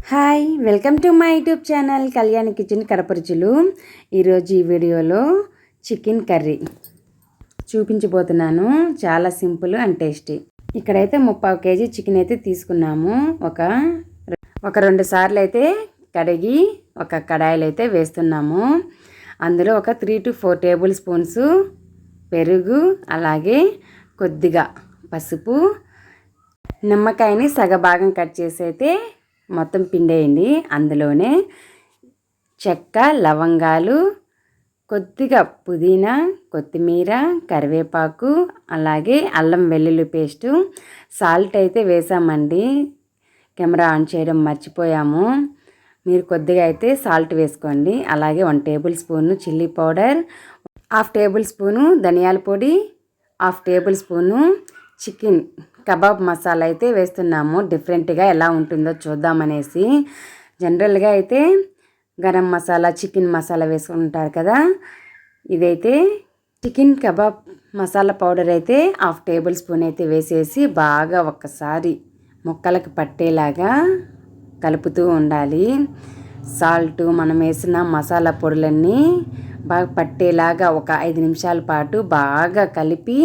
Hi welcome to my YouTube channel Kalyan kitchen కడపరుచులు ఈరోజు ఈ వీడియోలో చికెన్ కర్రీ చూపించబోతున్నాను. చాలా సింపుల్ అండ్ టేస్టీ. ఇక్కడైతే ముప్పావు కేజీ చికెన్ అయితే తీసుకున్నాము. ఒక ఒక రెండు సార్లు అయితే కడిగి ఒక కడాయిలు అయితే వేస్తున్నాము. అందులో ఒక three to four tablespoons పెరుగు అలాగే కొద్దిగా పసుపు నిమ్మకాయని సగభాగం కట్ చేసి అయితే మొత్తం పిండేయండి. అందులోనే చెక్క లవంగాలు కొద్దిగా పుదీనా కొత్తిమీర కరివేపాకు అలాగే అల్లం వెల్లుల్లి పేస్టు. సాల్ట్ అయితే వేసామండి. కెమెరా ఆన్ చేయడం మర్చిపోయాము. మీరు కొద్దిగా అయితే సాల్ట్ వేసుకోండి. అలాగే one tablespoon chilli powder half tablespoon ధనియాల పొడి half tablespoon chicken kebab masala అయితే వేస్తున్నాము. డిఫరెంట్గా ఎలా ఉంటుందో చూద్దామనేసి. జనరల్గా అయితే గరం మసాలా చికెన్ మసాలా వేసుకుంటారు కదా. ఇదైతే చికెన్ కబాబ్ మసాలా పౌడర్ అయితే హాఫ్ టేబుల్ స్పూన్ అయితే వేసేసి బాగా ఒక్కసారి ముక్కలకు పట్టేలాగా కలుపుతూ ఉండాలి. సాల్ట్ మనం వేసిన మసాలా పొడులన్నీ బాగా పట్టేలాగా ఒక ఐదు నిమిషాల పాటు బాగా కలిపి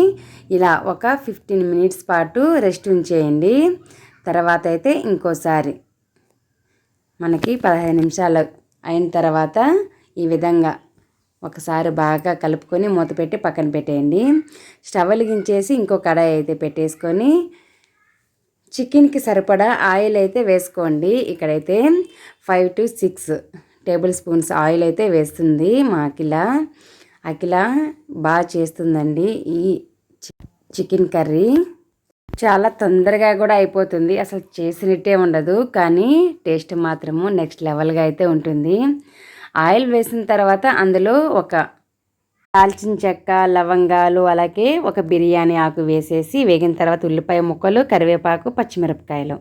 ఇలా ఒక ఫిఫ్టీన్ మినిట్స్ పాటు రెస్ట్ ఉంచేయండి. తర్వాత అయితే ఇంకోసారి మనకి పదహైదు నిమిషాలు అయిన తర్వాత ఈ విధంగా ఒకసారి బాగా కలుపుకొని మూత పెట్టి పక్కన పెట్టేయండి. స్టవ్ వెలిగించేసి ఇంకో కడాయి అయితే పెట్టేసుకొని చికెన్కి సరిపడా ఆయిల్ అయితే వేసుకోండి. ఇక్కడైతే five to six tablespoons oil అయితే వేస్తుంది మా అఖిల. అఖిల బాగా చేస్తుందండి ఈ చికెన్ కర్రీ. చాలా తొందరగా కూడా అయిపోతుంది. అసలు చేసినట్టే ఉండదు. కానీ టేస్ట్ మాత్రము నెక్స్ట్ లెవెల్గా అయితే ఉంటుంది. ఆయిల్ వేసిన తర్వాత అందులో ఒక దాల్చిన చెక్క లవంగాలు అలాగే ఒక బిర్యానీ ఆకు వేసేసి వేగిన తర్వాత ఉల్లిపాయ ముక్కలు కరివేపాకు పచ్చిమిరపకాయలు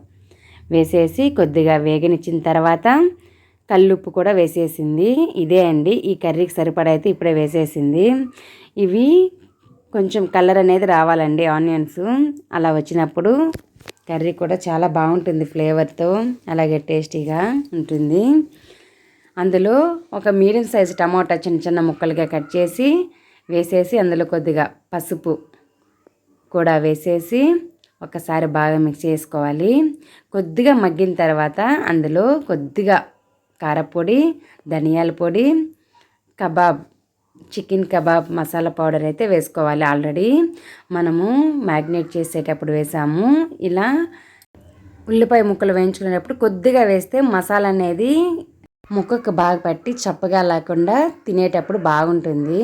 వేసేసి కొద్దిగా వేగనిచ్చిన తర్వాత కల్లుప్పు కూడా వేసేసింది. ఇదే అండి. ఈ కర్రీకి సరిపడా అయితే ఇప్పుడే వేసేసింది. ఇవి కొంచెం కలర్ అనేది రావాలండి ఆనియన్స్. అలా వచ్చినప్పుడు కర్రీ కూడా చాలా బాగుంటుంది ఫ్లేవర్తో. అలాగే టేస్టీగా ఉంటుంది. అందులో ఒక మీడియం సైజు టమాటా చిన్న చిన్న ముక్కలుగా కట్ చేసి వేసేసి అందులో కొద్దిగా పసుపు కూడా వేసేసి ఒకసారి బాగా మిక్స్ చేసుకోవాలి. కొద్దిగా మగ్గిన తర్వాత అందులో కొద్దిగా కారపొడి ధనియాల పొడి kebab chicken kebab masala powder అయితే వేసుకోవాలి ఆల్రెడీ. మనము మ్యాగ్నేట్ చేసేటప్పుడు వేసాము. ఇలా ఉల్లిపాయ ముక్కలు వేయించుకునేటప్పుడు కొద్దిగా వేస్తే మసాలా అనేది ముక్కకు బాగా పట్టి చప్పగా లేకుండా తినేటప్పుడు బాగుంటుంది.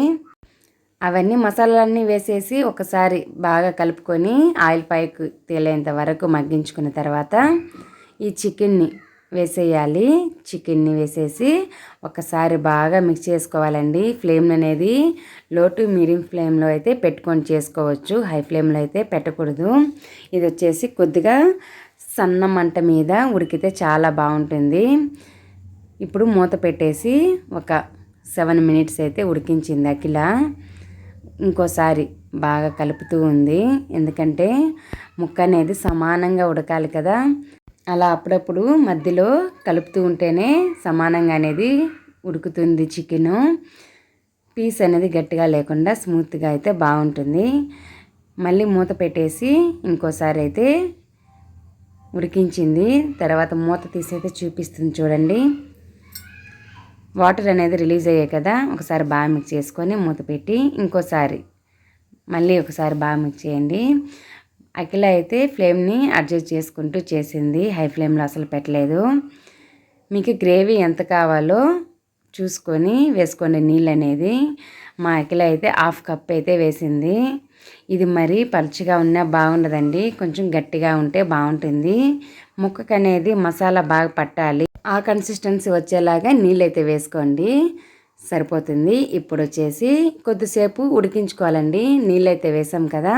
అవన్నీ మసాలాలన్నీ వేసేసి ఒకసారి బాగా కలుపుకొని ఆయిల్ పైకి తేలేంత వరకు మగ్గించుకున్న తర్వాత ఈ చికెన్ని వేసేయాలి. చికెన్ని వేసేసి ఒకసారి బాగా మిక్స్ చేసుకోవాలండి. ఫ్లేమ్ అనేది లో టు మీడియం ఫ్లేమ్లో అయితే పెట్టుకొని చేసుకోవచ్చు. హై ఫ్లేమ్లో అయితే పెట్టకూడదు. ఇది వచ్చేసి కొద్దిగా సన్న మంట మీద ఉడికితే చాలా బాగుంటుంది. ఇప్పుడు మూత పెట్టేసి ఒక సెవెన్ మినిట్స్ అయితే ఉడికించింది అఖిల. ఇంకోసారి బాగా కలుపుతూ ఉంది. ఎందుకంటే ముక్క అనేది సమానంగా ఉడకాలి కదా. అలా అప్పుడప్పుడు మధ్యలో కలుపుతూ ఉంటేనే సమానంగా అనేది ఉడుకుతుంది చికెను. పీస్ అనేది గట్టిగా లేకుండా స్మూత్గా అయితే బాగుంటుంది. మళ్ళీ మూత పెట్టేసి ఇంకోసారి అయితే ఉడికించింది. తర్వాత మూత తీసి అయితే చూపిస్తుంది చూడండి. వాటర్ అనేది రిలీజ్ అయ్యాయి కదా ఒకసారి బాగా మిక్స్ చేసుకొని మూత పెట్టి ఇంకోసారి మళ్ళీ ఒకసారి బాగా మిక్స్ చేయండి. అఖిల అయితే ఫ్లేమ్ని అడ్జస్ట్ చేసుకుంటూ చేసింది. హై ఫ్లేమ్లో అసలు పెట్టలేదు. మీకు గ్రేవీ ఎంత కావాలో చూసుకొని వేసుకోండి నీళ్ళు అనేది మా అఖిల అయితే హాఫ్ కప్ అయితే వేసింది. ఇది మరి పలుచగా ఉన్నా బాగుండదండి. కొంచెం గట్టిగా ఉంటే బాగుంటుంది. ముక్కకు అనేది మసాలా బాగా పట్టాలి. ఆ కన్సిస్టెన్సీ వచ్చేలాగా నీళ్ళు అయితే వేసుకోండి. సరిపోతుంది. ఇప్పుడు వచ్చేసి కొద్దిసేపు ఉడికించుకోవాలండి. నీళ్ళైతే వేసాం కదా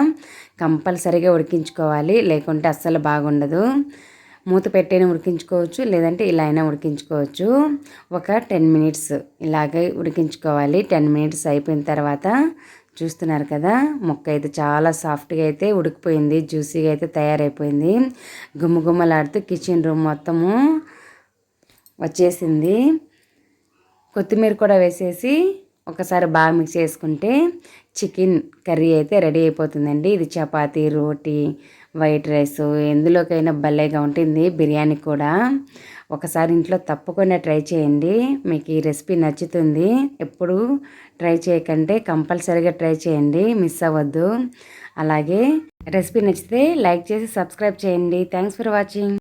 కంపల్సరీగా ఉడికించుకోవాలి. లేకుంటే అస్సలు బాగుండదు. మూత పెట్టైనా ఉడికించుకోవచ్చు లేదంటే ఇలా అయినా ఉడికించుకోవచ్చు. ఒక టెన్ మినిట్స్ ఇలాగే ఉడికించుకోవాలి. టెన్ మినిట్స్ అయిపోయిన తర్వాత చూస్తున్నారు కదా మొక్క అయితే చాలా సాఫ్ట్గా అయితే ఉడికిపోయింది. జ్యూసీగా అయితే తయారైపోయింది. గుమ్మగుమ్మలాడుతూ కిచెన్ రూమ్ మొత్తము వచ్చేసింది. కొత్తిమీర కూడా వేసేసి ఒకసారి బాగా మిక్స్ చేసుకుంటే చికెన్ కర్రీ అయితే రెడీ అయిపోతుందండి. ఇది చపాతి రోటీ వైట్ రైస్ ఎందులోకైనా భలేగా ఉంటుంది. బిర్యానీ కూడా ఒకసారి ఇంట్లో తప్పకుండా ట్రై చేయండి. మీకు ఈ రెసిపీ నచ్చుతుంది. ఎప్పుడు ట్రై చేయకంటే కంపల్సరీగా ట్రై చేయండి. మిస్ అవ్వద్దు. అలాగే రెసిపీ నచ్చితే లైక్ చేసి సబ్స్క్రైబ్ చేయండి. Thanks for watching.